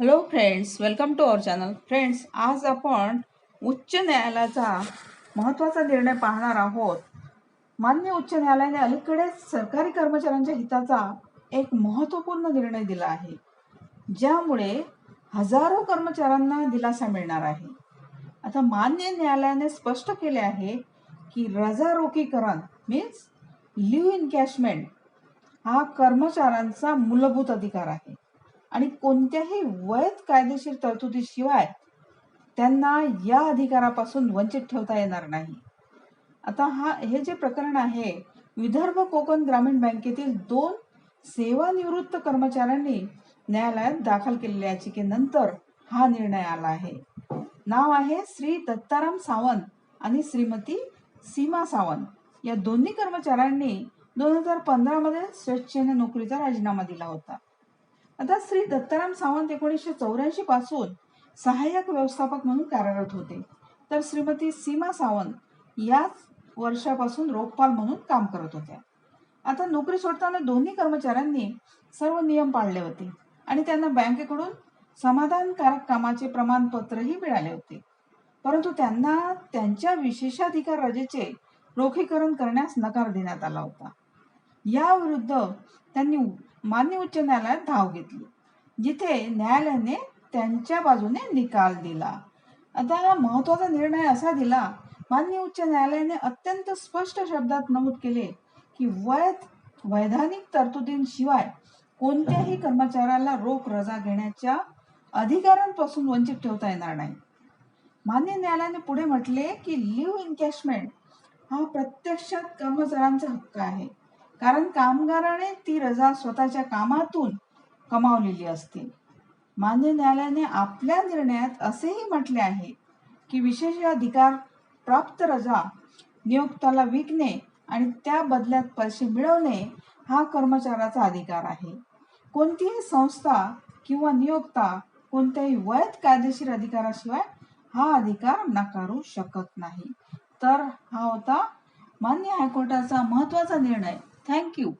Hello friends welcome to our channel friends आज आपण उच्च न्यायालयाचा महत्त्वाचा निर्णय पाहणार आहोत. मान्य उच्च न्यायालयाने अलीकडेच सरकारी कर्मचाऱ्यांच्या हिताचा एक महत्त्वपूर्ण निर्णय दिला आहे. ज्यामुळे हजारो कर्मचाऱ्यांना दिलासा मिळणार आहे. आता मान्य न्यायालयाने स्पष्ट केले आहे की रजारोकीकरण मीन्स लिव्ह इनकॅशमेंट हा कर्मचाऱ्यांचा मूलभूत अधिकार आहे. आणि कोणत्याही वैध कायदेशीर तरतुदीशिवाय त्यांना या अधिकारापासून वंचित ठेवता येणार नाही. आता हा हे जे प्रकरण आहे विदर्भ कोकण ग्रामीण बँकेतील दोन सेवानिवृत्त कर्मचाऱ्यांनी न्यायालयात दाखल केलेल्या याचिकेनंतर हा निर्णय आला आहे. नाव आहे श्री दत्ताराम सावंत आणि श्रीमती सीमा सावंत. या दोन्ही कर्मचाऱ्यांनी दोन हजार पंधरा मध्ये स्वेच्छेने नोकरीचा राजीनामा दिला होता. आता श्री दत्ताराम सावंत एकोणीसशे चौऱ्याऐंशी पासून सहाय्यक व्यवस्थापक म्हणून कार्यरत होते. तर श्रीमती सीमा सावंत याच वर्षापासून रोखपाल म्हणून काम करत होत्या. आता नोकरी सोडताना दोन्ही कर्मचाऱ्यांनी सर्व नियम पाळले होते आणि त्यांना बँकेकडून समाधानकारक कामाचे प्रमाणपत्रही मिळाले होते. परंतु त्यांना त्यांच्या विशेषाधिकार रजेचे रोखीकरण करण्यास नकार देण्यात आला होता. याविरुद्ध त्यांनी मान्य उच्च न्यायालयात धाव घेतली. जिथे न्यायालयाने त्यांच्या बाजूने निकाल दिला. आता महत्त्वाचा निर्णय असा दिला मान्य उच्च न्यायालयाने अत्यंत स्पष्ट शब्दात नमूद केले की वैध वैधानिक तरतुदींशिवाय कोणत्याही कर्मचाऱ्याला रोख रजा घेण्याच्या अधिकारांपासून वंचित ठेवता येणार नाही. मान्य न्यायालयाने पुढे म्हटले की लिव्ह इनकॅशमेंट हा प्रत्यक्षात कर्मचाऱ्यांचा हक्क आहे. कारण कामगाराने ती रजा स्वतःच्या कामातून कमावलेली असते. मान्य न्यायालयाने आपल्या निर्णयात असेही म्हटले आहे की विशेष अधिकार प्राप्त रजा नियोक्त्याला विकणे आणि त्या बदल्यात पैसे मिळवणे हा कर्मचाऱ्याचा अधिकार आहे. कोणतीही संस्था किंवा नियोक्ता कोणत्याही वैध कायदेशीर अधिकाराशिवाय हा अधिकार नाकारू शकत नाही. तर हा होता मान्य हायकोर्टाचा महत्त्वाचा निर्णय. Thank you.